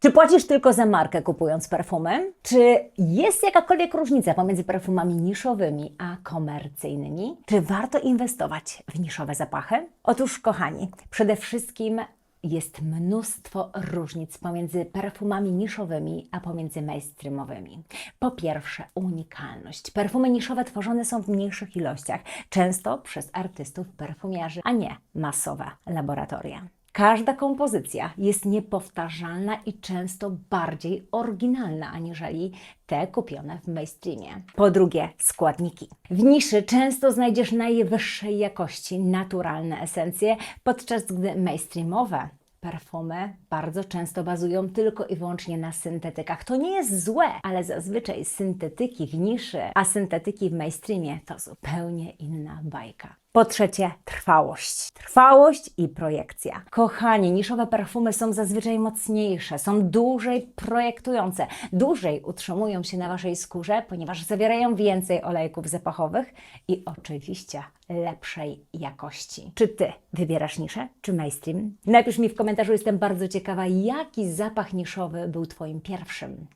Czy płacisz tylko za markę kupując perfumy? Czy jest jakakolwiek różnica pomiędzy perfumami niszowymi a komercyjnymi? Czy warto inwestować w niszowe zapachy? Otóż, kochani, przede wszystkim jest mnóstwo różnic pomiędzy perfumami niszowymi a pomiędzy mainstreamowymi. Po pierwsze, unikalność. Perfumy niszowe tworzone są w mniejszych ilościach, często przez artystów perfumiarzy, a nie masowe laboratoria. Każda kompozycja jest niepowtarzalna i często bardziej oryginalna aniżeli te kupione w mainstreamie. Po drugie, składniki. W niszy często znajdziesz najwyższej jakości naturalne esencje, podczas gdy mainstreamowe Perfumy bardzo często bazują tylko i wyłącznie na syntetykach. To nie jest złe, ale zazwyczaj syntetyki w niszy, a syntetyki w mainstreamie to zupełnie inna bajka. Po trzecie, trwałość. Trwałość i projekcja. Kochani, niszowe perfumy są zazwyczaj mocniejsze, są dłużej projektujące, dłużej utrzymują się na Waszej skórze, ponieważ zawierają więcej olejków zapachowych i oczywiście lepszej jakości. Czy Ty wybierasz niszę, czy mainstream? Napisz mi w komentarzu, jestem bardzo ciekawa, jaki zapach niszowy był Twoim pierwszym.